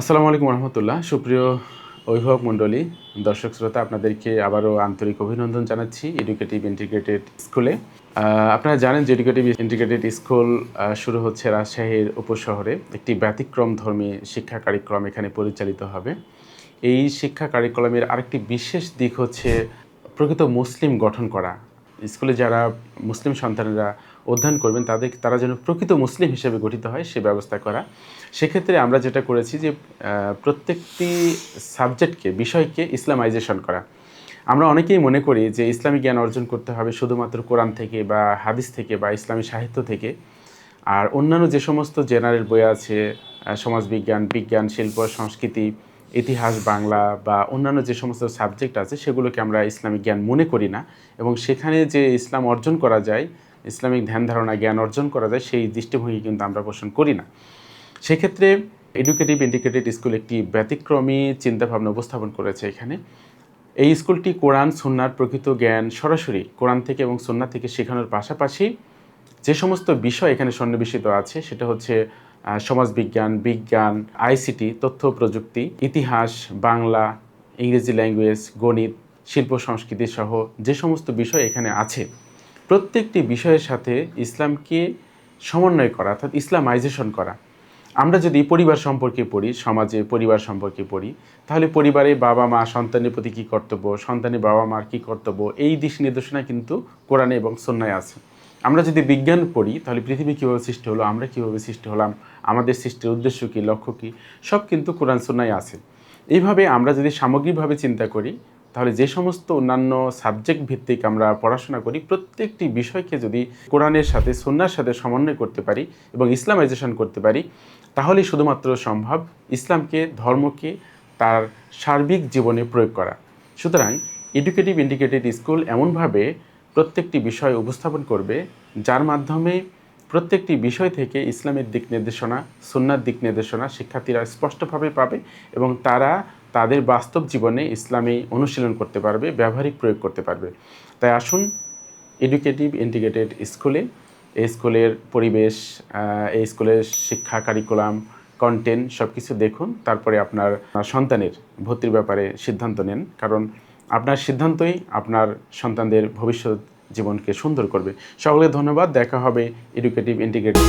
আসসালামু আলাইকুম রহমতুল্লাহ। সুপ্রিয় অভিভাবক মণ্ডলী, দর্শক শ্রোতা, আপনাদেরকে আবারও আন্তরিক অভিনন্দন জানাচ্ছি এডুকেটিভ ইন্টিগ্রেটেড স্কুলে আপনারা জানেন যে এডুকেটিভ ইন্টিগ্রেটেড স্কুল শুরু হচ্ছে রাজশাহীর উপশহরে। একটি ব্যতিক্রম ধর্মী শিক্ষা কার্যক্রম এখানে পরিচালিত হবে। এই শিক্ষা কার্যক্রমের আরেকটি বিশেষ দিক হচ্ছে প্রকৃত মুসলিম গঠন করা। স্কুলে যারা মুসলিম সন্তানেরা অধ্যয়ন করবেন, তাদের, তারা যেন প্রকৃত মুসলিম হিসেবে গঠিত হয়, সে ব্যবস্থা করা। সেক্ষেত্রে আমরা যেটা করেছি যে প্রত্যেকটি সাবজেক্টকে, বিষয়কে ইসলামাইজেশন করা। আমরা অনেকেই মনে করি যে, ইসলামী জ্ঞান অর্জন করতে হবে শুধুমাত্র কোরআন থেকে বা হাদিস থেকে বা ইসলামী সাহিত্য থেকে। আর অন্যান্য যে সমস্ত জেনারেল বই আছে সমাজবিজ্ঞান, বিজ্ঞান, শিল্প, সংস্কৃতি, ইতিহাস, বাংলা বা অন্যান্য যে সমস্ত সাবজেক্ট আছে, সেগুলোকে আমরা ইসলামিক জ্ঞান মনে করি না। এবং সেখানে যে ইসলাম অর্জন করা যায় ইসলামিক ধ্যান ধারণা, জ্ঞান অর্জন করা যায়, সেই দৃষ্টিভঙ্গি কিন্তু আমরা পোষণ করি না। সেক্ষেত্রে এডুকেটিভ ইন্ডিকেটেড স্কুল একটি ব্যতিক্রমী চিন্তাভাবনা উপস্থাপন করেছে এখানে। এই স্কুলটি কোরআন, সুন্নার প্রকৃত জ্ঞান সরাসরি কোরআন থেকে এবং সুন্না থেকে শেখানোর পাশাপাশি যে সমস্ত বিষয় এখানে সন্নিবেশিত আছে, সেটা হচ্ছে সমাজবিজ্ঞান, বিজ্ঞান আইসিটি তথ্য, প্রযুক্তি, ইতিহাস, বাংলা, ইংরেজি ল্যাঙ্গুয়েজ গণিত, শিল্প, সংস্কৃতি সহ যে সমস্ত বিষয় এখানে আছে। প্রত্যেকটি বিষয়ের সাথে ইসলামকে সমন্বয় করা, অর্থাৎ ইসলামাইজেশন করা। আমরা যদি পরিবার সম্পর্কে পড়ি, সমাজে পরিবার সম্পর্কে পড়ি, তাহলে পরিবারে বাবা মা সন্তানের প্রতি কী কর্তব্য, সন্তানের বাবা মার কী কর্তব্য, এই দিশ নির্দেশনা কিন্তু কোরআনে এবং সন্ন্যায় আছে। আমরা যদি বিজ্ঞান পড়ি, তাহলে পৃথিবী কীভাবে সৃষ্টি হলো, আমরা কীভাবে সৃষ্টি হলাম, আমাদের সৃষ্টির উদ্দেশ্য কী, লক্ষ্য কী, সব কিন্তু কোরআন সন্ন্যায় আছে। এইভাবে আমরা যদি সামগ্রিকভাবে চিন্তা করি তাহলে যে সমস্ত অন্যান্য সাবজেক্ট ভিত্তিক আমরা পড়াশোনা করি, প্রত্যেকটি বিষয়কে যদি কোরআনের সাথে সন্ন্যার সাথে সমন্বয় করতে পারি এবং ইসলামাইজেশন করতে পারি, তাহলেই শুধুমাত্র সম্ভব ইসলামকে, ধর্মকে, তার সার্বিক জীবনে প্রয়োগ করা। সুতরাং এডুকেটিভ ইন্ডিকেটেড স্কুল এমনভাবে প্রত্যেকটি বিষয় উপস্থাপন করবে, যার মাধ্যমে প্রত্যেকটি বিষয় থেকে ইসলামের দিক নির্দেশনা সুন্নার দিক নির্দেশনা শিক্ষার্থীরা স্পষ্টভাবে পাবে এবং তারা তাদের বাস্তব জীবনে ইসলামী অনুশীলন করতে পারবে, ব্যবহারিক প্রয়োগ করতে পারবে। তাই আসুন এডুকেটিভ ইন্টিগ্রেটেড স্কুলে এই স্কুলের পরিবেশ এই স্কুলের শিক্ষা কারিকুলাম কন্টেন্ট সব কিছু দেখুন, তারপরে আপনার সন্তানের ভর্তির ব্যাপারে সিদ্ধান্ত নেন। কারণ আপনার সিদ্ধান্তই আপনার সন্তানদের ভবিষ্যৎ জীবনকে সুন্দর করবে। সকলে ধন্যবাদ, দেখা হবে এডুকেটিভ ইন্টিগ্রেটেড